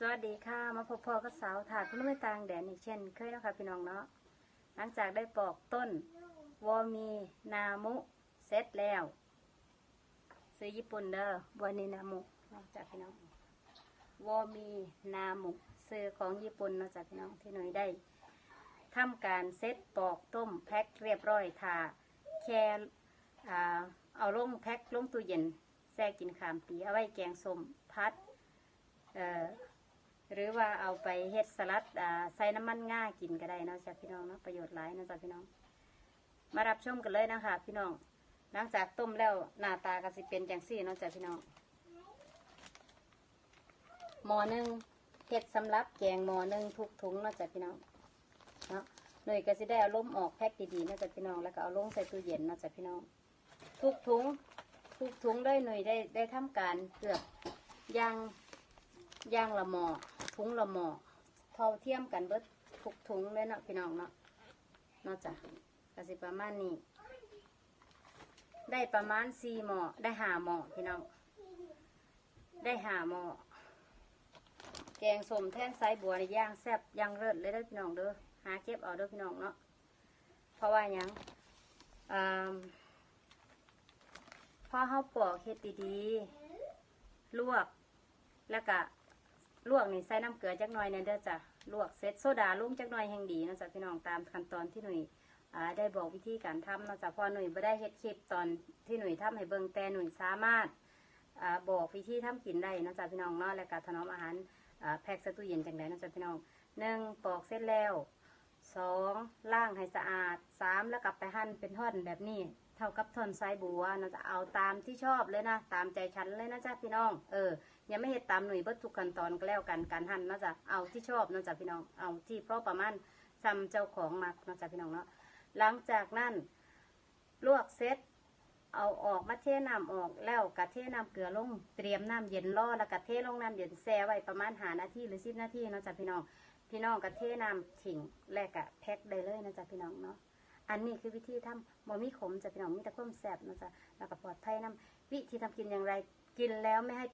สวัสดีค่ะ มาพบพ่อกับสาวถาดคุณไม่ต่างแดนอีกเช่น เคยนะคะพี่น้องเนาะหลังจากได้ปอกต้น วอมีนามุเสร็จแล้วซื้อญี่ปุ่นเด้อวอนีนามุนอกจากพี่น้องวอมีนามุซื้อของญี่ปุ่นนอกจากพี่น้องที่หน่วยได้ทำการเซ็ตปอกต้มแพ็คเรียบร้อยทาแค่อ่าเอาลงแพ็คลงตู้เย็นแช่กินขามปีเอาไว้แกงส้มพัดเอ่อ หรือว่าเอาไปเฮ็ดสลัดอ่าใส่น้ำมันง่ากินก็ได้เนาะจ้ะพี่น้องเนาะประโยชน์หลายเนาะจ้ะพี่น้อง มารับชมกันเลยนะคะพี่น้อง หลังจากต้มแล้วหน้าตาก็สิเป็นจังซี่เนาะจ้ะพี่น้องหม้อหนึ่งเฮ็ดสำรับแกงหม้อหนึ่งทุกถุงเนาะจ้ะพี่น้องเนาะหน่วยก็สิได้เอาล้มออกแพ็คดีๆเนาะจ้ะพี่น้องแล้วก็เอาลงใส่ตู้เย็นเนาะจ้ะพี่น้อง ทุกถุงทุกถุงได้หน่วยได้ได้ทำการเกือบย่าง ย่างละหมอถุงละหมอเท่าเทียมกันเบิดทุกถุงเลยเนาะพี่น้องเนาะนาะจ้ะกสิประมาณนี้ ได้ประมาณสี่หมอได้หาหมอพี่น้อง ได้หาหมอแกงสมแท่นไซบัวในย่างแซ่บย่างเลิศเลยเด้อพี่น้องเด้อหาเก็บเอาเด้อพี่น้องเนาะเพราะว่ายังอ่าพอเฮาปอกเฮ็ดดีๆลวกแล้วก็ ลวกนี่ใส่น้ำเกลือจักหน่อยเนี่ยเด้อจ้ะลวกเสร็จโซดาลุ่มจักหน่อยแห่งดีนะจ๊ะพี่น้องตามขั้นตอนที่หนุ่ยได้บอกวิธีการทำนะจ๊ะพอหนุ่ยไม่ได้เฮ็ดคลิปตอนที่หนุ่ยทำให้เบิ่งแต่หนุ่ยสามารถอบอกวิธีทำกินได้นะจ๊ะพี่น้องเนาะและการถนอมอาหารแพ็กใส่ตู้เย็นจังไดนะจ๊ะพี่น้องหนึ่งปอกเสร็จแล้ว สองล้างให้สะอาดสามแล้วกลับไปหั่นเป็นท่อนแบบนี้ เท่ากับท่อนไซบัวเนาจะเอาตามที่ชอบเลยนะ ตามใจฉันเลยนะจ้ะพี่น้อง เอออย่าไม่เห็ดตามหน่วยเบิดทุกขั้นตอนก็แล้วกันการหั่นเนาะจ๊ะเอาที่ชอบเนาะจ๊ะพี่น้องเอาที่เพราะประมาณซ้ำเจ้าของมักเนาะจ๊ะพี่น้องเนาะหลังจากนั้นลวกเสร็จเอาออกมาเทน้ำออกแล้วกะเทน้ำเกลือลงเตรียมน้ำเย็นรอแล้วกะเทลงน้ำเย็นแช่ไว้ประมาณหานาทีหรือสิบนาทีเนาะจ๊ะพี่น้อง พี่น้องกะเทน้ำถิงแลกกะแพ็คได้เลยนะจ๊ะพี่น้องเนาะอันนี้คือวิธีทำบ่มีขมจ้ะพี่น้องมีแต่ความแซ่บเนาะจ๊ะแล้วก็ปลอดภัยน้ำวิธีทำกินอย่างไรกินแล้วไม่ให้